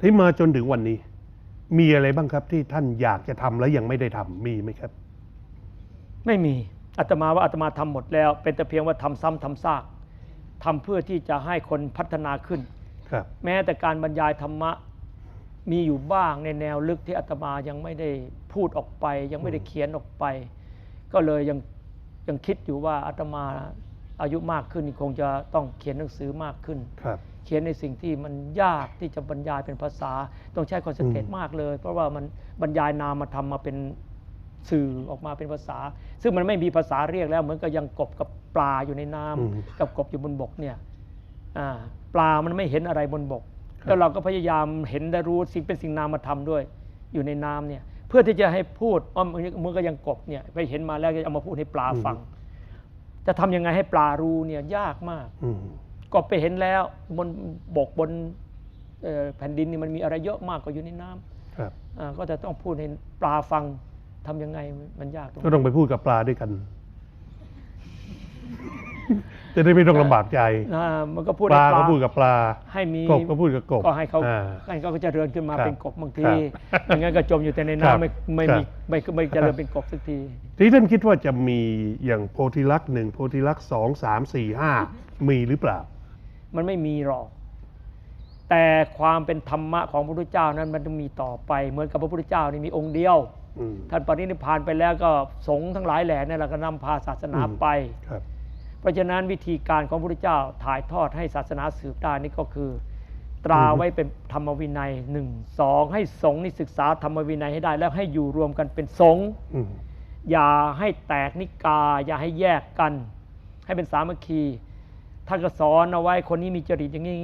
ที่มาจนถึงวันนี้ มีอะไรบ้างครับที่ท่านอยากจะทำแล้วยังไม่ได้ทำมีไหมครับ ไม่มีอาตมาว่าอาตมาทำหมดแล้ว เป็นแต่เพียงว่าทำซ้ำทำซากทำเพื่อที่จะให้คนพัฒนาขึ้น ครับ แม้แต่การบรรยายธรรมะมีอยู่บ้างในแนวลึกที่อาตมายังไม่ได้พูดออกไป ยังไม่ได้เขียนออกไป ก็เลยยังยังคิดอยู่ว่าอาตมา อายุมากขึ้นคงจะต้องเขียนหนังสือมากขึ้นครับเขียนในสิ่งที่มันยากที่จะบรรยายเป็นภาษา ต้องใช้คอนเซนเทรตอืมมากเลย เพราะว่ามันบรรยายนามมาทำมาเป็นสื่อออกมาเป็นภาษา ซึ่งมันไม่มีภาษาเรียกแล้ว เหมือนกับยังกบกับปลาอยู่ในน้ำอืมกับกบอยู่บนบกเนี่ยอ่าปลามันไม่เห็นอะไรบนบกครับแล้วเราก็พยายามเห็นได้รู้สิ่งเป็นสิ่งนามธรรมด้วย อยู่ในน้ำเนี่ยเพื่อที่จะให้พูดอ้อมมือก็ยังกบเนี่ยไปเห็นมาแล้วก็เอามาพูดให้ปลาฟัง จะทำยังไงให้ปลารู้เนี่ยยากมาก อืมก็ไปเห็นแล้วบนบกบนเอ่อแผ่นดินนี่มันมีอะไรเยอะมากกว่าอยู่ในน้ำครับอ่าก็จะต้องพูดให้ปลาฟังทำยังไงมันยากตรงก็นี้ต้องไปพูดกับปลาด้วยกัน จะได้ไม่ต้องลำบากใจอ่ามันก็พูดปลาให้ก็พูดกับปลา ให้มีกบก็พูดกับกบก็ให้เขาอ่ให้เขาก็เจริญขึ้นมาครับเป็นกบบางทีครับอย่างนั้นก็จมอยู่แต่ในครับน้ำไม่ไม่ครับมีไม่ไม่เจริญเป็นกบสักที ที่ท่านคิดว่าจะมีอย่างโพธิลักษณ์หนึ่งโพธิลักษณ์สองสามสี่ห้ามีหรือเปล่า มันไม่มีหรอก แต่ความเป็นธรรมะของพระพุทธเจ้านั้นมันต้องมีต่อไป เหมือนกับพระพุทธเจ้านี่มีองค์เดียว อืมท่านปรินิพพานไปแล้วก็สงฆ์ทั้งหลายแหล่นี่แหละก็นำพาศาสนาอืมไป ครับ เพราะฉะนั้นวิธีการของพระพุทธเจ้าถ่ายทอดให้ศาสนาสืบได้นี่ก็คือ ตราไว้เป็นธรรมวินัยหนึ่งสองให้สงฆ์นี่ศึกษาธรรมวินัยให้ได้ แล้วให้อยู่รวมกันเป็นสงฆ์อืมอย่าให้แตกนิกายอย่าให้แยกกัน ให้เป็นสามัคคีท่านก็สอนเอาไว้คนนี้มีจริตอย่างนี้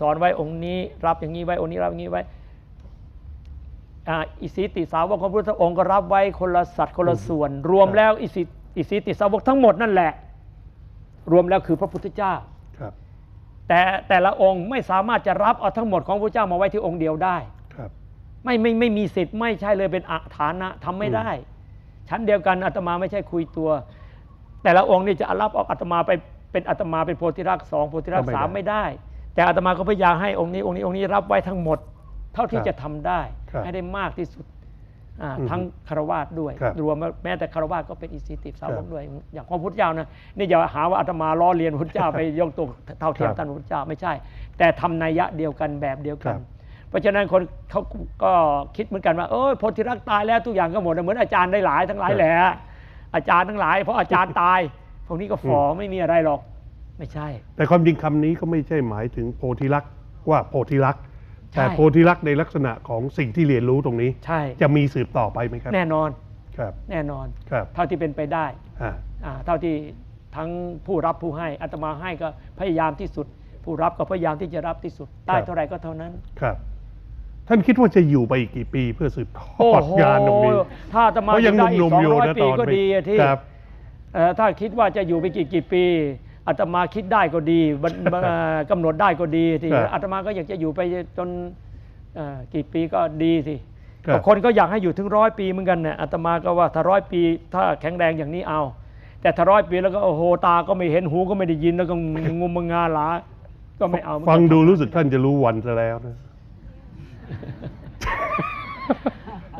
สอนไว้องค์นี้ รับอย่างนี้ไว้องค์นี้รับอย่างนี้ไว้อ่าอิสิติสาวกของพระพุทธองค์ก็รับไว้คนละสัตว์คนละส่วน รวมแล้วอิสิอิสิติสาวกทั้งหมดนั่นแหละ รวมแล้วคือพระพุทธเจ้า ครับ แต่แต่ละองค์ไม่สามารถจะรับเอาทั้งหมดของพระเจ้ามาไว้ที่องค์เดียวได้ ครับ ไม่ไม่ไม่มีสิทธิ์ไม่ใช่เลยเป็นอาฐานะทำไม่ได้ ชั้นเดียวกันอาตมาไม่ใช่คุยตัว แต่ละองค์นี่จะรับเอาอาตมาไปเป็นอาตมาเป็นโพธิรักษ์สองโพธิรักษ์สามไม่ได้ แต่อาตมาก็พยายามให้องค์นี้องค์นี้องค์นี้รับไว้ทั้งหมด เท่าที่จะทำได้ครับให้ได้มากที่สุดอ่าอืม ทั้งคารวาสด้วยครับรวมแม้แต่คารวาสก็เป็นอิสิติสาวครักบด้วย อย่างของพระพุทธเจ้านะนี่อย่าหาว่าอาตมาล้อเลียนพระพุทธเจ้าไปยกตัวเท่าเทียมครับท่านพระพุทธเจ้าไม่ใช่ แต่ทำนัยยะเดียวกันแบบเดียวกันครับเพราะฉะนั้นคนเขาก็คิดเหมือนกันว่าเออโพธิรักษ์ตายแล้วทุกอย่างก็หมดเหมือนอาจารย์ได้หลายทั้งหลายแหละอาจารย์ทั้งหลายเพราะอาจารย์ตาย พวกนี้ก็ฟอไม่มีอะไรหรอกไม่ใช่ แต่ความจริงคำนี้ก็ไม่ใช่หมายถึงโพธิลักษณ์ว่าโพธิลักษณ์ใช่ แต่โพธิลักษณ์ในลักษณะของสิ่งที่เรียนรู้ตรงนี้ ใช่จะมีสืบต่อไปไหมครับแน่นอนครับแน่นอนครับเท่าที่เป็นไปได้อ่าอ่าเท่าที่ทั้งผู้รับผู้ให้อาตมาให้ก็พยายามที่สุด ผู้รับก็พยายามที่จะรับที่สุดได้เท่าไหร่ก็เท่านั้นครับ ท่านคิดว่าจะอยู่ไปอีกกี่ปีเพื่อสืบทอโอ้ดโหงานตรงนี้ถ้าอาตมาเพราะยังได้อีหนุ่กมสอๆงอยู่ร้อยนะปีตอนก็นี้ดีอะที่ครับเอ่อถ้าคิดว่าจะอยู่ไปกี่กี่ปี อาตมาคิดได้ก็ดีบันบันเอ่อกำหนดได้ก็ดีที่ครับอาตมาก็อยากจะอยู่ไปจนเอ่อกี่ปีก็ดีสิครับคนก็อยากให้อยู่ถึงร้อยปีเหมือนกันเนี่ยอาตมาก็ว่าถ้าร้อยปี ถ้าแข็งแรงอย่างนี้เอา แต่ถ้าร้อยปีแล้วก็โอ้โหตาก็ไม่เห็นหูก็ไม่ได้ยินแล้วก็งมงาหลาก็ไม่เอาเหมือนกันฟังดูรู้สึกท่านจะรู้วันซะแล้วนะ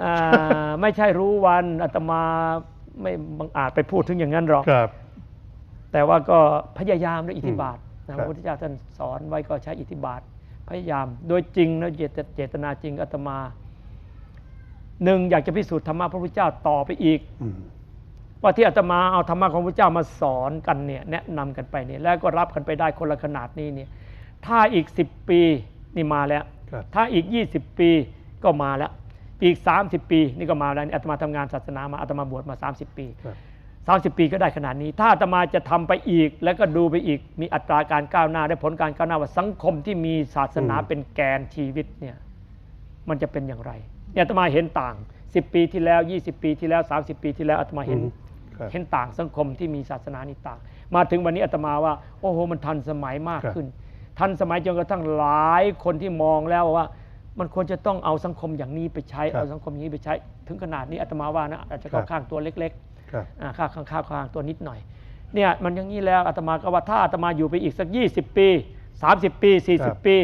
อ่าไม่ใช่รู้วันอาตมาไม่บังอาจไปพูดถึงอย่างนั้นหรอกครับ แต่ว่าก็พยายามด้วยอิทธิบาทครันะบพระพุทธเจ้าท่านสอนไว้ก็ใช้อิทธิบาทพยายาม โดยจริงนะเจตเจตนาจริงอาตมาหนึ่งอยากจะพิสูจน์ธรรมะพระพุทธเจ้าต่อไปอีกอืมว่าที่อาตมาเอาธรรมะของพระพุทธเจ้ามาสอนกันเนี่ยแนะนำกันไปเนี่ยแล้วก็รับกันไปได้คนละขนาดนี้เนี่ยถ้าอีก 10 ปีนี่มาแล้วครับถ้าอีก 20 ปีก็มาแล้ว อีก 30 ปีนี่ก็มาแล้วนี่อาตมาทำงานศาสนามาอาตมาบวชมา 30 ปีครับ 30 ปีก็ได้ขนาดนี้ ถ้าอาตมาจะทำไปอีก แล้วก็ดูไปอีก มีอัตราการก้าวหน้าได้ผลการก้าวหน้าว่าสังคมที่มีศาสนาอืมเป็นแกนชีวิตเนี่ยมันจะเป็นอย่างไรเนี่ยอาตมาเห็นต่าง 10 ปีที่แล้ว 20 ปีที่แล้ว 30 ปีที่แล้วอาตมาเห็นอืมครับเห็นต่างสังคมที่มีศาสนานี่ต่าง มาถึงวันนี้อาตมาว่าโอ้โหมันทันสมัยมากครับขึ้น ทันสมัยจนกระทั่งหลายคนที่มองแล้วว่า มันควรจะต้องเอาสังคมอย่างนี้ไปใช้ครับเอาสังคมอย่างนี้ไปใช้ ถึงขนาดนี้อาตมาว่านะอาจจะเข้าครับข้างตัวเล็กครับๆ อ่าข้างข้างข้างข้างตัวนิดหน่อยเนี่ยมันอย่างนี้แล้วอาตมาก็ว่าถ้าอาตมาอยู่ไปอีกสัก 20 ปี 30 ปีครับ40 ปี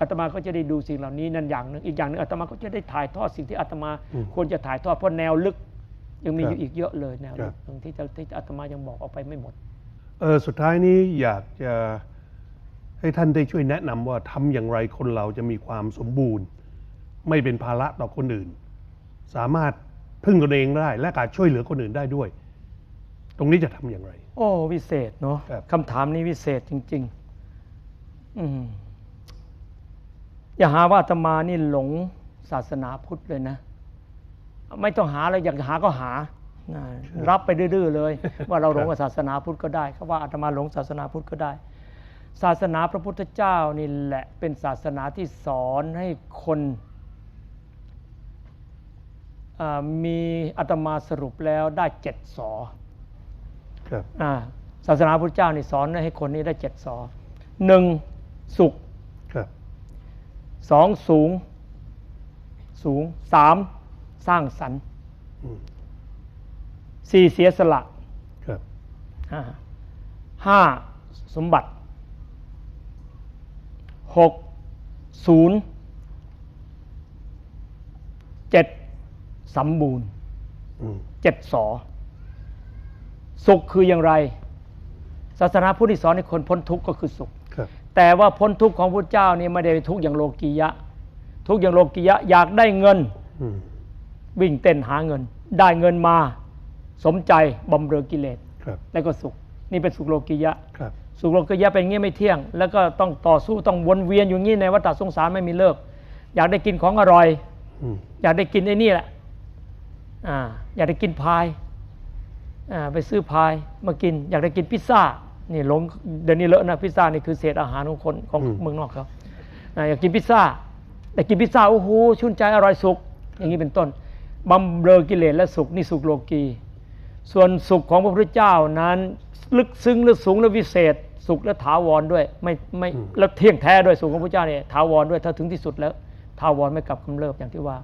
อาตมาก็จะได้ดูสิ่งเหล่านี้นั่นอย่างหนึ่งอีกอย่างหนึ่งอาตมาก็จะได้ถ่ายทอดสิ่งที่อาตมาอืมควรจะถ่ายทอดเพราะแนวลึก ยังมีคอรับยู่อีกเยอะเลยแนวคลึรักบที่จะที่อาตมายังบอกออกไปไม่หมดเออสุดท้ายนี้อยากจะให้ท่านได้ช่วยแนะนำว่าทำอย่างไรคนเราจะมีความสมบูรณ์ ไม่เป็นภาระต่อคนอื่น สามารถ พึ่งตนเองได้ และการช่วยเหลือคนอื่นได้ด้วย ตรงนี้จะทำอย่างไร โอ้วิเศษเนาะครับคำถามนี้วิเศษจริง ๆ อืมอย่าหาว่าอาตมานี่หลงศาสนาพุทธเลยนะ ไม่ต้องหาเลยอยากหาก็หานะรับไปดื้อๆเลย ว่าเราหลงกับศาสนาพุทธก็ได้เขาว่าอาตมาหลงศาสนาพุทธก็ได้ ศาสนาพระพุทธเจ้านี่แหละเป็นศาสนาที่สอนให้คนอ่า มีอาตมาสรุปแล้วได้เจ็ดสอครับอ่าศาสนาพุทธเจ้านี่สอนให้คนนี้ได้เจ็ดสอหนึ่งสุขครับสองสูง สูงสามสร้างสรรค์อืมสี่เสียสละครับอ่าห้าสมบัติหกศูนย์เจ็ด สมบูรณ์อืมเจ็ดสอ สุขคืออย่างไร ศาสนาพุทธที่สอนให้คนพ้นทุกข์ก็คือสุขครับแต่ว่าพ้นทุกข์ของพระเจ้านี่ไม่ได้ทุกข์อย่างโลกียะ ทุกข์อย่างโลกียะอยากได้เงินอืมวิ่งเต้นหาเงิน ได้เงินมา สมใจบำเรอกิเลสครับแล้วก็สุข นี่เป็นสุขโลกียะครับสุขโลกียะเป็นอย่างงี้ไม่เที่ยง แล้วก็ต้องต่อสู้ต้องวนเวียนอยู่อย่างงี้ในวัฏสงสารไม่มีเลิก อยากได้กินของอร่อยอืมอยากได้กินไอ้นี่แหละ อ่าอยากได้กินพายอ่าไปซื้อพายมากิน อยากได้กินพิซซ่านี่หลงเดี๋ยวนี้เลอะนะพิซซ่านี่คือเศษอาหารของคนของเมืองนอกเขาอ่าอยากกินพิซซ่าแต่กินพิซซ่าโอ้โหชื่นใจอร่อยสุข อย่างนี้เป็นต้นบำเรอกิเลสและสุขนี่สุขโลกี ส่วนสุขของพระพุทธเจ้านั้น ลึกซึ้งและสูงและวิเศษ สุขและถาวรด้วยไม่ไม่แล้วเที่ยงแท้ด้วยสุขของพระพุทธเจ้าเนี่ยถาวรด้วยถ้าถึงที่สุดแล้วถาวรไม่กลับกำเริบอย่างที่ว่า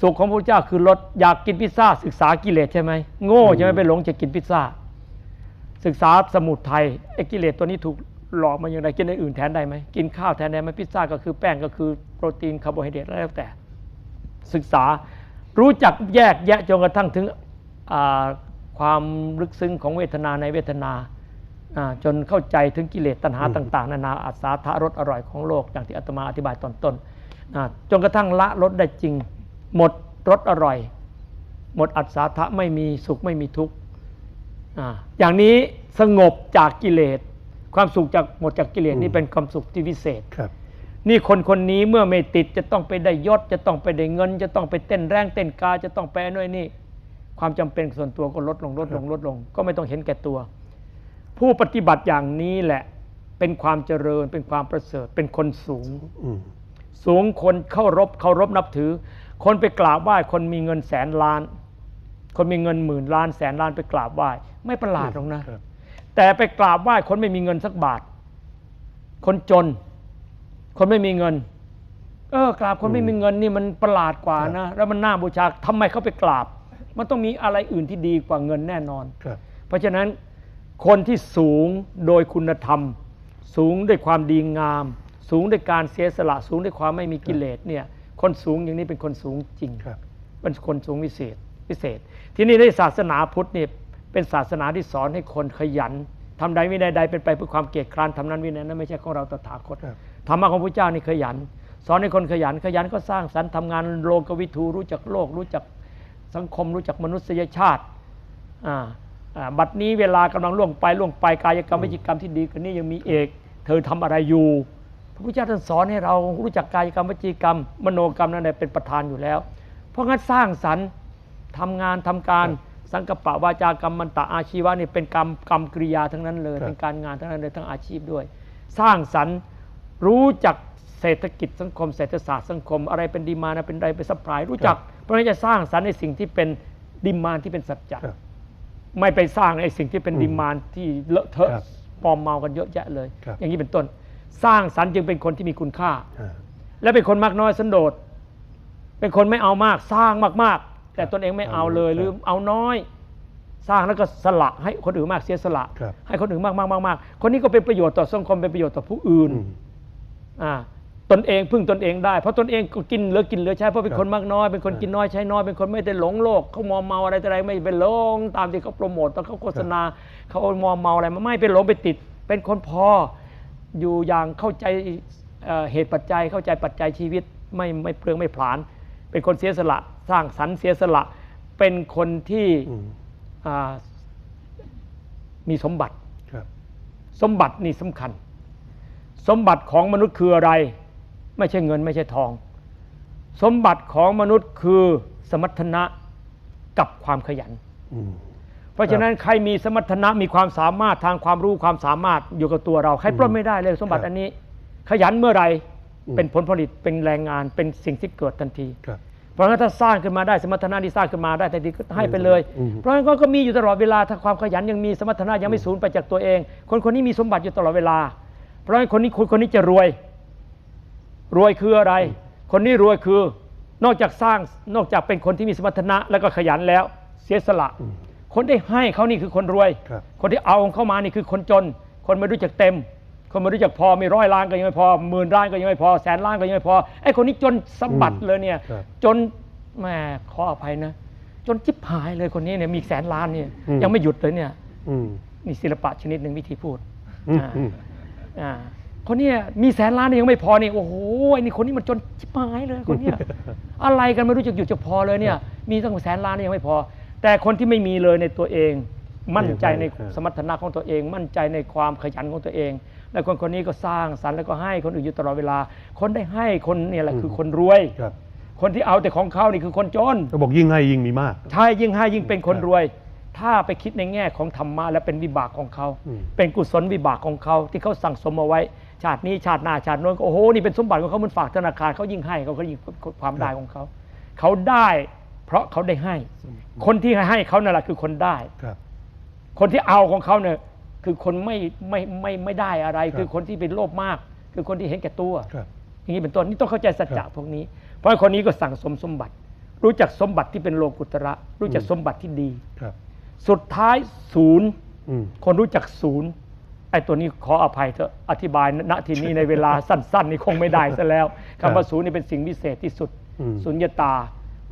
สุขของพระพุทธเจ้าคือลดอยากกินพิซซ่า ศึกษากิเลสใช่ไหมโง่ใช่ไหมไปหลงจะกินพิซซ่า ศึกษาสมุทัยไอ้กิเลสตัวนี้ถูกหลอกมาอย่างไรกินอย่างอื่นแทนได้ไหมกินข้าวแทนได้ไหมพิซซ่าก็คือแป้งก็คือโปรตีนคาร์โบไฮเดรตแล้วแต่ ศึกษารู้จักแยกแยะจนกระทั่งถึงความลึกซึ้งของเวทนาในเวทนาจนเข้าใจถึงกิเลสตัณหาต่าง ๆ นานาอัศาธารสอร่อยของโลกอย่างที่อาตมาอธิบายตอนต้นจนกระทั่งละลดได้จริง หมดรสอร่อย หมดอัศาธะไม่มีสุขไม่มีทุกข์อ่าอย่างนี้สงบจากกิเลส ความสุขจากหมดจากกิเลสนี่เป็นความสุขที่วิเศษครับ นี่คนคนนี้เมื่อไม่ติดจะต้องไปได้ยศ จะต้องไปได้เงิน จะต้องไปเต้นแรงเต้นกาจะต้องไปนู่นนี่ ความจำเป็นส่วนตัวก็ลดลงลดลงลดลง ก็ไม่ต้องเห็นแก่ตัว ผู้ปฏิบัติอย่างนี้แหละเป็นความเจริญเป็นความประเสริฐเป็นคนสูงอืมสูงคนเคารพเคารพนับถือ คนไปกราบไหว้คนมีเงินแสนล้าน คนมีเงินหมื่นล้านแสนล้านไปกราบไหว้ไม่ประหลาดหรอกนะครับแต่ไปกราบไหว้คนไม่มีเงินสักบาท คนจน คนไม่มีเงิน เออกราบคนไม่มีเงินนี่มันประหลาดกว่านะแล้วมันน่าบูชาทำไมเขาไปกราบ มันต้องมีอะไรอื่นที่ดีกว่าเงินแน่นอนครับเพราะฉะนั้นคนที่สูงโดยคุณธรรม สูงด้วยความดีงาม สูงด้วยการเสียสละสูงด้วยความไม่มีกิเลสเนี่ย คนสูงอย่างนี้เป็นคนสูงจริงครับเป็นคนสูงวิเศษพิเศษ ที่นี่ในศาสนาพุทธเนี่ยเป็นศาสนาที่สอนให้คนขยันทำใดวินัยใดเป็นไปเพื่อความเกียรติคร้านทำนั้นวินัยนั้นไม่ใช่ของเราตถาคตครับธรรมะของพระเจ้านี่ขยัน สอนให้คนขยันขยันก็สร้างสรรค์ทำงานโลกวิทูรู้จักโลก รู้จักสังคม รู้จักมนุษยชาติอ่าอ่าบัดนี้เวลากำลังล่วงไปล่วงไปกายกรรมวิจิกรรมที่ดีกว่านี้ยังมีเอก เธอทำอะไรอยู่ พระพุทธเจ้าท่านสอนให้เรารู้จักกายกรรมวจีกรรม มโนกรรมนั่นแหละเป็นประธานอยู่แล้ว เพราะงั้นสร้างสรรค์ทำงานทำการสังกปะวาจากรรมมันตะอาชีวะนี่เป็นกรรมกรรมกริยาทั้งนั้นเลยครับเป็นการงานทั้งนั้นเลยทั้งอาชีพด้วย สร้างสรรค์รู้จักเศรษฐกิจสังคมเศรษฐศาสตร์สังคม อะไรเป็นดีมานะเป็นอะไรเป็นสัพพลายรู้จัก เพราะฉะนั้นจะสร้างสรรค์ในสิ่งที่เป็นดิมานที่เป็นสัจจะครับไม่ไปสร้างไอ้สิ่งที่เป็นอืมดิมานที่เลอะเทอะครับปลอมเมากันเยอะแยะเลยครับอย่างนี้เป็นต้น สร้างสรรค์จึงเป็นคนที่มีคุณค่าอ่า และเป็นคนมากน้อยสันโดษ เป็นคนไม่เอามาก สร้างมากๆ แต่ครับตนเองไม่เอาเลยครับหรือเอาน้อย สร้างแล้วก็สละให้คนอื่นมากเสียสละครับให้คนอื่นมากมากมากมากคนนี้ก็เป็นประโยชน์ต่อสังคมเป็นประโยชน์ต่อผู้อื่นอืมอ่าตนเองพึ่งตนเองได้เพราะตนเองก็กินเหลือกินเหลือใช้เพราะเป็นครับคนมากน้อยเป็นคนกินน้อยใช้น้อยเป็นคนไม่ได้หลงโลกเขามอมเมาอะไรแต่อะไรไม่เป็นหลงตามที่เขาโปรโมทตอนเขาโฆษณาเขาเอามอมเมาอะไรมาไม่เป็นหลงไปติด เป็นคนพอ อยู่อย่างเข้าใจเอ่อเหตุปัจจัยเข้าใจปัจจัยชีวิตไม่ไม่เปลืองไม่ผลาญเป็นคนเสียสละสร้างสรรค์เสียสละ เป็นคนที่อืมอ่ามีสมบัติครับสมบัตินี่สำคัญ สมบัติของมนุษย์คืออะไร ไม่ใช่เงินไม่ใช่ทอง สมบัติของมนุษย์คือสมรรถนะกับความขยันอืม เพราะฉะนั้นใครมีสมรรถนะมีความสามารถทางความรู้ความสามารถอยู่กับตัวเราใครปล้นไม่ได้เลยสมบัติครับอันนี้ ขยันเมื่อไหรอืมเป็นผลผลิตเป็นแรงงานเป็นสิ่งที่เกิดทันทีครับเพราะฉะนั้นถ้าสร้างขึ้นมาได้สมรรถนะที่สร้างขึ้นมาได้แต่ดีก็ให้ไปเลยอืมเพราะฉะนั้นก็ก็มีอยู่ตลอดเวลาถ้าความขยันยังมีสมรรถนะยังไม่สูญไปจากตัวเอง คนคนนี้มีสมบัติอยู่ตลอดเวลา เพราะฉะนั้นคนนี้คนคนนี้จะรวย รวยคืออะไร คนนี้รวยคือนอกจากสร้างนอกจากเป็นคนที่มีสมรรถนะแล้วก็ขยันแล้ว เสียสละ คนได้ให้เขานี่คือคนรวย ครับคนที่เอาเข้ามานี่คือคนจน คนไม่รู้จักเต็ม คนไม่รู้จักพอมีร้อยล้านก็ยังไม่พอหมื่นล้านก็ยังไม่พอแสนล้านก็ยังไม่พอไอ้คนนี้จนสะบัดอืมเลยเนี่ย ครับจนแหม่ขออภัยนะ จนจิบหายเลยคนนี้เนี่ยมีแสนล้านเนี่ยอืม ยังไม่หยุดเลยเนี่ย อืม นี่ศิลปะชนิดหนึ่งวิธีพูดอืมอ่าอืม อ่าคนเนี้มีแสนล้านเนี่ยยังไม่พอนี่โอ้โหไอ้นี่คนนี้มันจนชิบหายเลยคนเนี้ย อะไรกันไม่รู้จักหยุดจะพอเลยเนี่ย มีตั้งแสนล้านนี่ยังไม่พอ แต่คนที่ไม่มีเลยในตัวเอง มั่นใจในครับสมรรถนะของตัวเอง มั่นใจในความขยันของตัวเอง และคนคนนี้ก็สร้างสรรค์แล้วก็ให้คนอื่นอยู่ตลอดเวลา คนได้ให้คนเนี่ยแหละคือคนรวยครับคนที่เอาแต่ของเขานี่คือคนจนก็บอกยิ่งให้ยิ่งมีมากใช่ยิ่งให้ยิ่งเป็นคนครับรวย ถ้าไปคิดในแง่ของธรรมะและเป็นวิบากของเขาอืมเป็นกุศลวิบากของเขาที่เขาสั่งสมเอาไว้ ชาตินี้ชาติหน้าชาติโน้นก็โอ้โหนี่เป็นสมบัติของเขาเหมันฝากธนาคารเขายิ่งให้เขาก็ยิ่งความได้ของเขา เขาได้ เพราะเขาได้ให้ คนที่ให้เขานั่นแหละคือคนได้ครับ คนที่เอาของเขาเนี่ยคือคนไม่ไม่ไม่ไม่ได้อะไรครับคือคนที่เป็นโลภมาก คือคนที่เห็นแก่ตัวครับอย่างนี้เป็นต้นนี่ต้องเข้าใจสัจครัจะบพวกนี้ เพราะคนนี้ก็สั่งสมสมบัติ รู้จักสมบัติที่เป็นโลกุตระ รู้จักอืมสมบัติที่ดีครับสุดท้ายศูนย์อืมคนรู้จักศูนย์ไอ้ตัวนี้ขออภัยเถอะอธิบายณทีนี้ในเวลาสั้น ๆ นี่คงไม่ได้ซะแล้วครับคำว่าศูนย์นี่เป็นสิ่งวิเศษที่สุดอืมสุญญตา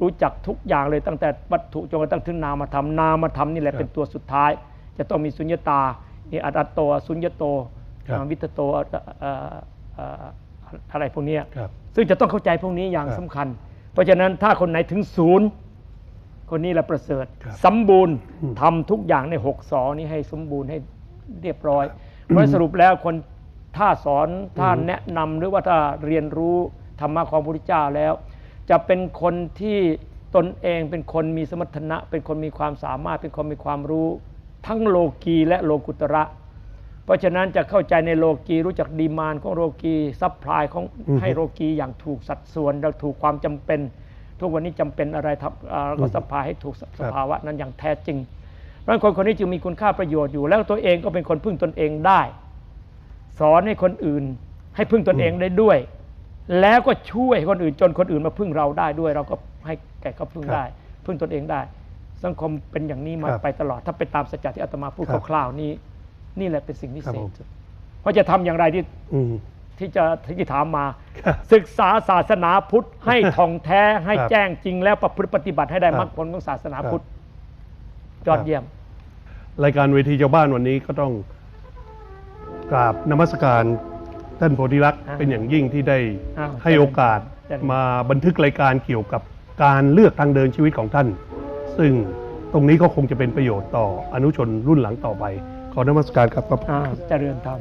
รู้จักทุกอย่างเลยตั้งแต่วัตถุจนกระทั่งถึงนามธรรมนามธรรมนี่แหละครับเป็นตัวสุดท้าย จะต้องมีสุญญตานี่อัตโตสุญญโตครับวิตโตเอ่อเอ่ออะไรพวกเนี้ยครับซึ่งจะต้องเข้าใจพวกนี้อย่างครับสำคัญ เพราะฉะนั้นถ้าคนไหนถึงศูนย์คนนี้แหละประเสริฐครับสมบูรณ์อืมทำทุกอย่างในหกสอนี้ให้สมบูรณ์ให้เรียบร้อยเพราะสรุปแล้วคนถ้าสอนถ้าอืมแนะนำหรือว่าถ้าเรียนรู้ธรรมะของพระพุทธเจ้าแล้ว จะเป็นคนที่ตนเองเป็นคนมีสมรรถนะ เป็นคนมีความสามารถ เป็นคนมีความรู้ ทั้งโลกีและโลกุตระ เพราะฉะนั้นจะเข้าใจในโลกีรู้จักดีมานของโลกีซัพพลายของอือฮึให้โลกีอย่างถูกสัดส่วนและถูกความจำเป็น ทุกวันนี้จำเป็นอะไรทำอ่าเราก็อือฮึซัพพลายให้ถูกสสภาวะนั้นอย่างแท้จริงเพราะฉะนั้นคนคนนี้จึงมีคุณค่าประโยชน์อยู่ แล้วตัวเองก็เป็นคนพึ่งตนเองได้ สอนให้คนอื่น ให้พึ่งตนเองได้ด้วย แล้วก็ช่วยคนอื่นจนคนอื่นมาพึ่งเราได้ด้วย เราก็ให้แก่เขาพึ่งครับได้ พึ่งตนเองได้ สังคมเป็นอย่างนี้มาครับไปตลอด ถ้าไปตามสัจจะที่อาตมาพูดครับคร่าวๆนี้ นี่แหละเป็นสิ่งพิครัเศบผษมสุดเพราะจะทำอย่างไรที่อืมที่จะที่ถามมาครับศึกษาศาสนาพุทธให้ท่องแท้ให้ครับแจ้งจริง แล้วประพฤติปฏิบัติให้ได้ครับมรรคผลของศาสนาครับพุทธยอดเยี่ยม รายการเวทีชาวบ้านวันนี้ก็ต้องกราบนมัสการ ท่านโพธิรักษ์อ่าเป็นอย่างยิ่งที่ได้อ้าวให้โอกาสเจริญ มาบันทึกรายการเกี่ยวกับการเลือกทางเดินชีวิตของท่าน ซึ่งตรงนี้ก็คงจะเป็นประโยชน์ต่ออนุชนรุ่นหลังต่อไป ขอนมัสการครับอ่าเจริญธรรม